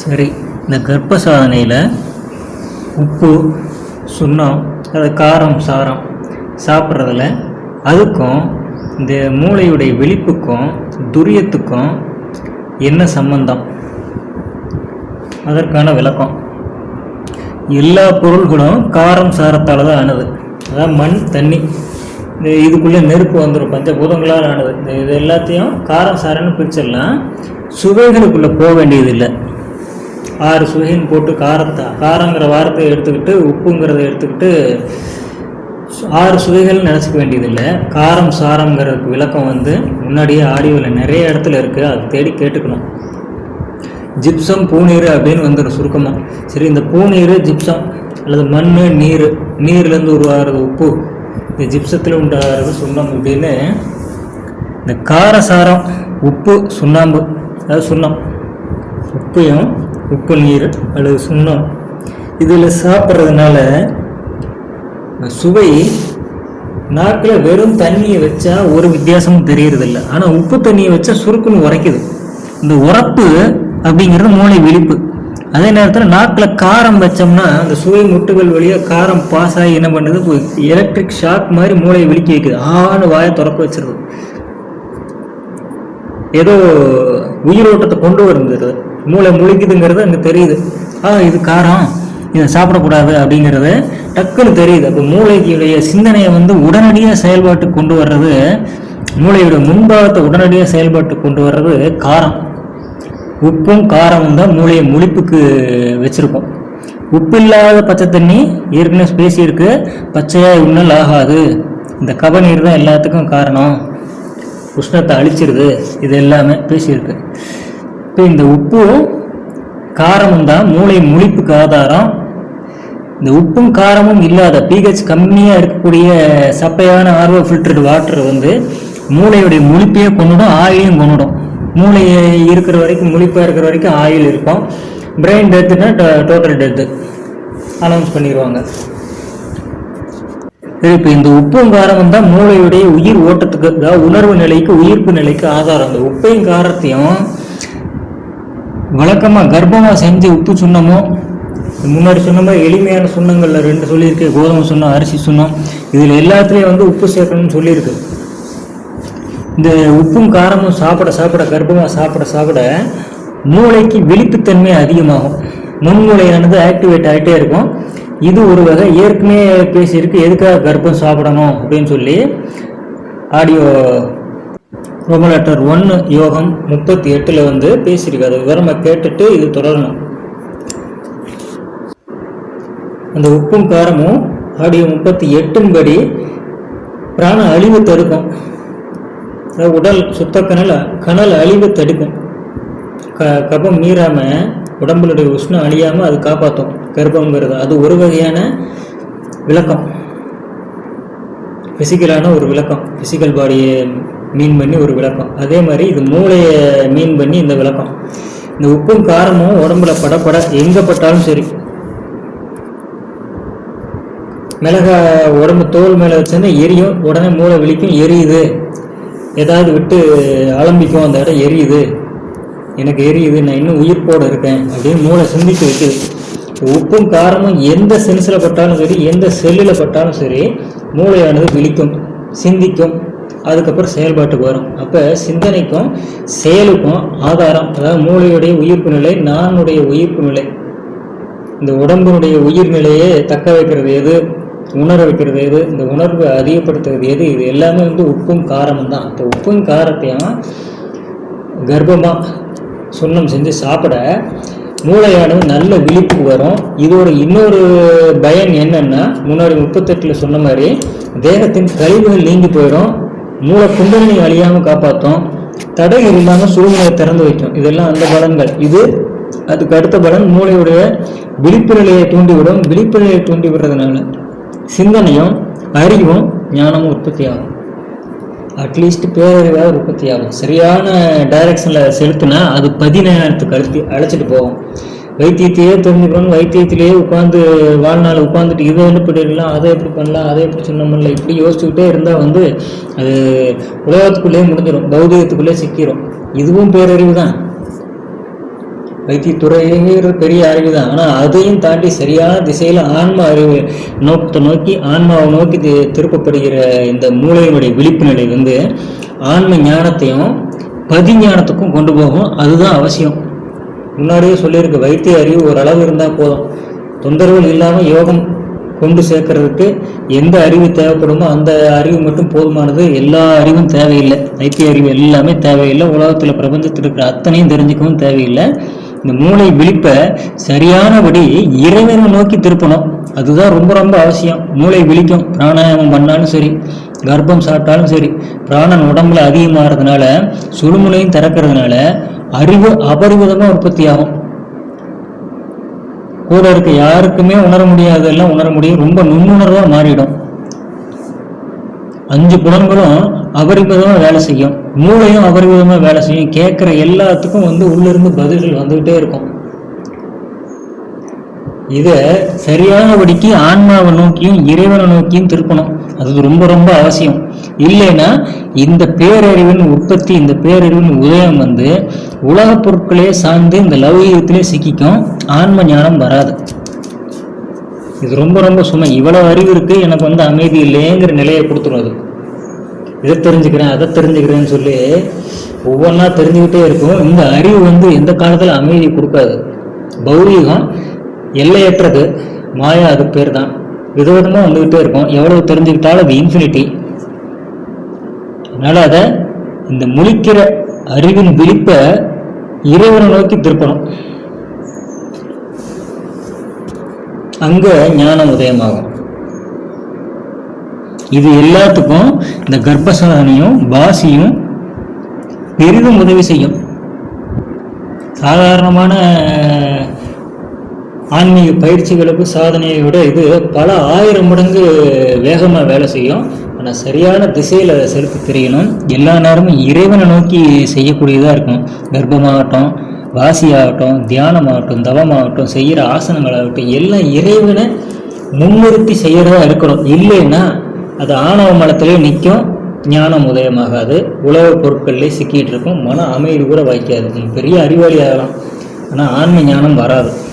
சரி இந்த கர்ப்ப சாதனையில் உப்பு சுண்ணம் அது காரம் சாரம் சாப்பிட்றதுல அதுக்கும் இந்த மூளையுடைய விழிப்புக்கும் துரியத்துக்கும் என்ன சம்பந்தம்? அதற்கான விளக்கம். எல்லா பொருள்களும் காரம் சாரத்தால் தான் ஆனது. அதான் மண் தண்ணி இந்த இதுக்குள்ளே நெருப்பு வந்துடும் பஞ்சபூதங்களால் ஆனது. இந்த இது எல்லாத்தையும் காரம் சாரன்னு பிரிச்சிடலாம். சுவைகளுக்குள்ளே போக வேண்டியதில்லை. ஆறு சுவைன்னு போட்டு காரத்தை காரங்கிற வார்த்தையை எடுத்துக்கிட்டு உப்புங்கிறத எடுத்துக்கிட்டு ஆறு சுவைகள் நினச்சிக்க வேண்டியதில்லை. காரம் சாரங்கிறதுக்கு விளக்கம் வந்து முன்னாடியே ஆடியோவில் நிறைய இடத்துல இருக்குது அதை தேடி கேட்டுக்கணும். ஜிப்சம் பூநீர் அப்படின்னு வந்துடும் சுருக்கமாக சரி இந்த பூநீர் ஜிப்சம் அல்லது மண் நீர் நீர்லேருந்து உருவாகிறது உப்பு. இந்த ஜிப்சத்தில் உண்டாகிறது சுண்ணம் அப்படின்னு இந்த காரசாரம் உப்பு சுண்ணாம்பு அதாவது சுண்ணம் உப்பையும் உப்பு நீர் அல்லது சுண்ணம். இதில் சாப்பிட்றதுனால சுவை நாக்கில் வெறும் தண்ணியை வச்சா ஒரு வித்தியாசமும் தெரியறதில்ல. ஆனால் உப்பு தண்ணியை வச்சா சுருக்குன்னு உரைக்குது. இந்த உரப்பு அப்படிங்கிறது மூளை விழிப்பு. அதே நேரத்தில் நாக்கில் காரம் வச்சோம்னா அந்த சுவை முட்டுகள் வழியாக காரம் பாஸ் ஆகி என்ன பண்ணுது? எலக்ட்ரிக் ஷாக் மாதிரி மூளையை விழிக்க வைக்குது. ஆன்னு வாயை திறக்க வச்சிருது. ஏதோ உயிரோட்டத்தை கொண்டு வருங்கிறது. மூளை முழிக்குதுங்கிறது அங்கே தெரியுது. ஆ இது காரம். இதை சாப்பிடக்கூடாது அப்படிங்கிறது டக்குன்னு தெரியுது. அப்போ மூளைக்குடைய சிந்தனையை வந்து உடனடியாக செயல்பாட்டுக்கு கொண்டு வர்றது மூளையோட முன்பாகத்தை உடனடியாக செயல்பாட்டுக்கு கொண்டு வர்றது காரம். உப்பும் காரமும் தான் மூளையை முழிப்புக்கு வச்சுருக்கோம். உப்பு இல்லாத பச்சை தண்ணி ஏற்கனவே பேசியிருக்கு பச்சையாக உண்ணல் ஆகாது. இந்த கபநீர் தான் எல்லாத்துக்கும் காரணம். உஷ்ணத்தை அழிச்சிருது. இது எல்லாமே பேசியிருக்கு. இப்போ இந்த உப்பும் காரமும் தான் மூளை முழிப்புக்கு ஆதாரம். இந்த உப்பும் காரமும் இல்லாத பிஹெச் கம்மியாக இருக்கக்கூடிய சப்பையான ஆர்வ ஃபில்டர்டு வாட்டர் வந்து மூளையுடைய முழிப்பையே கொண்டுடும் ஆயிலையும் கொண்டுடும் மூளையை இருக்கிற வரைக்கும் முழிப்பாக இருக்கிற வரைக்கும் ஆயில் இருக்கும். பிரெயின் டெத்துனா டோட்டல் டெத்து அனௌன்ஸ் பண்ணிடுவாங்க இப்போ இந்த உப்பும் காரமும் தான் மூளையுடைய உயிர் ஓட்டத்துக்கு அதாவது உணர்வு நிலைக்கு உயிர்ப்பு நிலைக்கு ஆதாரம். அந்த உப்பையும் காரத்தையும் வழக்கமாக கர்ப்பமாக செஞ்சு உப்பு சுண்ணமோ முன்னாடி சொன்ன மாதிரி எளிமையான சுண்ணங்கள்ல ரெண்டு சொல்லியிருக்கு. கோதுமை சுண்ணம் அரிசி சுண்ணம். இதில் எல்லாத்துலேயும் வந்து உப்பு சேர்க்கணும்னு சொல்லியிருக்கு. இந்த உப்பும் காரமும் சாப்பிட சாப்பிட கர்ப்பமாக சாப்பிட சாப்பிட மூளைக்கு விழிப்புத்தன்மை அதிகமாகும். முன்மூளையானது ஆக்டிவேட் ஆகிட்டே இருக்கும். இது ஒரு வகை ஏற்கனவே பேசியிருக்கு எதுக்காக கர்ப்பம் சாப்பிடணும் அப்படின்னு சொல்லி ஆடியோ ரோமலெட்டர் ஒன்று யோகம் முப்பத்தி எட்டில் வந்து பேசியிருக்கு அது விவரமாக கேட்டுட்டு இது தொடரணும். அந்த உப்பும் காரமும் ஆடியோ முப்பத்தி எட்டின் படி பிராண அழிவு தடுக்கும். அதாவது உடல் சுத்த கணல கணல் அழிவு தடுக்கும். க கபம் மீறாமல் உடம்புலுடைய உஷ்ணம் அழியாமல் அது காப்பாற்றும் கர்ப்பங்கிறது அது ஒரு வகையான விளக்கம். ஃபிசிக்கலான ஒரு விளக்கம். ஃபிசிக்கல் பாடியை மீன் பண்ணி ஒரு விளக்கம். அதே மாதிரி இது மூளையை மீன் பண்ணி இந்த விளக்கம். இந்த உப்பும் காரமும் உடம்புல படப்பட எங்கே பட்டாலும் சரி. மிளகா உடம்பு தோல் மேலே வச்சோன்னா எரியும். உடனே மூளை விழிக்கும் எரியுது. ஏதாவது விட்டு அலம்பிக்கும் அந்த இடம் எரியுது. எனக்கு எரியுது நான் இன்னும் உயிர்ப்போடு இருக்கேன் அப்படின்னு மூளை சிந்திக்க வைக்குது உப்பும் காரமும் எந்த சென்ஸில் பட்டாலும் சரி எந்த செல்லில் பட்டாலும் சரி மூளையானது விழிக்கும் சிந்திக்கும் அதுக்கப்புறம் செயல்பாட்டுக்கு வரும். அப்போ சிந்தனைக்கும் செயலுக்கும் ஆதாரம். அதாவது மூளையுடைய உயிர்ப்பு நிலை நானுடைய உயிர்ப்பு நிலை. இந்த உடம்பினுடைய உயிர்நிலையை தக்க வைக்கிறது எது? உணர வைக்கிறது எது? இந்த உணர்வை அதிகப்படுத்துறது எது? இது எல்லாமே வந்து உப்பும் காரமும் தான் இப்போ உப்பும் காரத்தையும் கர்ப்பமாக சுண்ணம் செஞ்சு சாப்பிட மூளையானது நல்ல விழிப்பு வரும். இதோட இன்னொரு பயன் என்னன்னா முன்னாடி முப்பத்தெட்டில் சொன்ன மாதிரி தேகத்தின் கழிவுகள் நீங்கி போயிடும். மூளை குண்டலினி அழியாமல் காப்பாற்றும் தடை இல்லாமல் சூழ்நிலையை திறந்து வைக்கும். இதெல்லாம் அந்த பலன்கள். இது அதுக்கு அடுத்த பலன் மூளையுடைய விழிப்பு நிலையை தூண்டிவிடும். விழிப்பு நிலையை தூண்டி விடுறதுனால சிந்தனையும் அறிவும் ஞானமும் உற்பத்தி ஆகும். அட்லீஸ்ட் பேரறிவாக உற்பத்தி ஆகும். சரியான டைரக்ஷனில் செலுத்தினா அது பதினேழத்துக்கு அழுத்தி அழைச்சிட்டு போகும். வைத்தியத்தையே தெரிஞ்சுக்கணும் வைத்தியத்திலேயே உட்காந்து வாழ்நாள் உட்காந்துட்டு இதை என்ன பண்ணிடலாம் அதை எப்படி பண்ணலாம் அதை எப்படி சொன்ன இப்படி யோசிச்சுக்கிட்டே இருந்தால் வந்து அது உலகத்துக்குள்ளேயே முடிஞ்சிடும் பௌதிகத்துக்குள்ளேயே சிக்கிரும். இதுவும் பேரறிவு தான். வைத்தியத்துறைங்கிறது பெரிய அறிவு தான் ஆனால் அதையும் தாண்டி சரியான திசையில் ஆன்ம அறிவு நோக்கத்தை நோக்கி ஆன்மாவை நோக்கி தி- திருப்பப்படுகிற இந்த மூளையினுடைய விழிப்பு நிலை வந்து ஆன்ம ஞானத்தையும் பதிஞானத்துக்கும் கொண்டு போகும். அதுதான் அவசியம். முன்னாடியே சொல்லியிருக்கு வைத்திய அறிவு ஓரளவு இருந்தால் போதும். தொந்தரவுகள் இல்லாமல் யோகம் கொண்டு சேர்க்கறதுக்கு எந்த அறிவு தேவைப்படுமோ அந்த அறிவு மட்டும் போதுமானது. எல்லா அறிவும் தேவையில்லை. வைத்திய அறிவு எல்லாமே தேவையில்லை. உலகத்தில் பிரபஞ்சத்தில் இருக்கிற அத்தனையும் தெரிஞ்சுக்கவும் தேவையில்லை. இந்த மூளை விழிப்பை சரியானபடி இறைவனை நோக்கி திருப்பணும். அதுதான் ரொம்ப ரொம்ப அவசியம். மூளை விழிக்கும். பிராணாயாமம் பண்ணாலும் சரி கர்ப்பம் சாப்பிட்டாலும் சரி பிராணன் உடம்புல அதிகமாகிறதுனால சுழுமுனையும் திறக்கிறதுனால அறிவு அபரிவிதமாக உற்பத்தி ஆகும். கூட இருக்க யாருக்குமே உணர முடியாததெல்லாம் உணர முடியும். ரொம்ப நுண்ணுணர்வாக மாறிடும். அஞ்சு புலன்களும் அபரிமிதமாக வேலை செய்யும். மூளையும் அபரிமிதமாக வேலை செய்யும். கேட்குற எல்லாத்துக்கும் வந்து உள்ளிருந்து பதில்கள் வந்துகிட்டே இருக்கும். இதை சரியானபடிக்கு ஆன்மாவை நோக்கியும் இறைவனை நோக்கியும் திருப்பணும். அது ரொம்ப ரொம்ப அவசியம். இல்லைன்னா இந்த பேரறிவின் உற்பத்தி இந்த பேரறிவின் உதயம் வந்து உலகப் பொருட்களே சார்ந்து இந்த லௌகீகத்திலே சிக்கிக்கும். ஆன்ம ஞானம் வராது. இது ரொம்ப ரொம்ப சுமை. இவ்வளவு அறிவு இருக்கு எனக்கு வந்து அமைதி இல்லைங்கிற நிலையை கொடுத்துரும் அது. இதை தெரிஞ்சுக்கிறேன் அதை தெரிஞ்சுக்கிறேன்னு சொல்லி ஒவ்வொன்றா தெரிஞ்சுக்கிட்டே இருக்கும். இந்த அறிவு வந்து எந்த காலத்தில் அமைதி கொடுக்காது. பௌரீகம் எல்லையற்றது. மாயா அது பேர் தான் விதவிதமாக வந்துக்கிட்டே இருக்கும். எவ்வளவு தெரிஞ்சுக்கிட்டாலும் அது இன்ஃபினிட்டி அதனால் அதை இந்த முழிக்கிற அறிவின் விழிப்பை இறைவனை நோக்கி திருப்பணும். அங்கே ஞானம் உதயமாகும். இது எல்லாத்துக்கும் இந்த கர்ப்பசாதனையும் பாசியும் பெரிதும் உதவி செய்யும். சாதாரணமான ஆன்மீக பயிற்சிகளுக்கு சாதனையை விட இது பல ஆயிரம் மடங்கு வேகமாக வேலை செய்யும். ஆனால் சரியான திசையில் அதை செலுத்த தெரியணும். எல்லா நேரமும் இறைவனை நோக்கி செய்யக்கூடியதாக இருக்கும். கர்ப்பமாகட்டும் வாசியாகட்டும் தியானமாகட்டும் தவமாகட்டும் செய்கிற ஆசனங்களாகட்டும் எல்லாம் இறைவனை முன்னிறுத்தி செய்கிறதா இருக்கணும். இல்லைன்னா அது ஆணவ மலத்திலே நிற்கும் ஞானம் உதயமாகாது. உலக பொருட்கள்லேயே சிக்கிட்டு இருக்கும். மன அமைதி கூட வாய்க்காது. பெரிய அறிவாளி ஆகலாம். ஆனால் ஆன்ம ஞானம் வராது.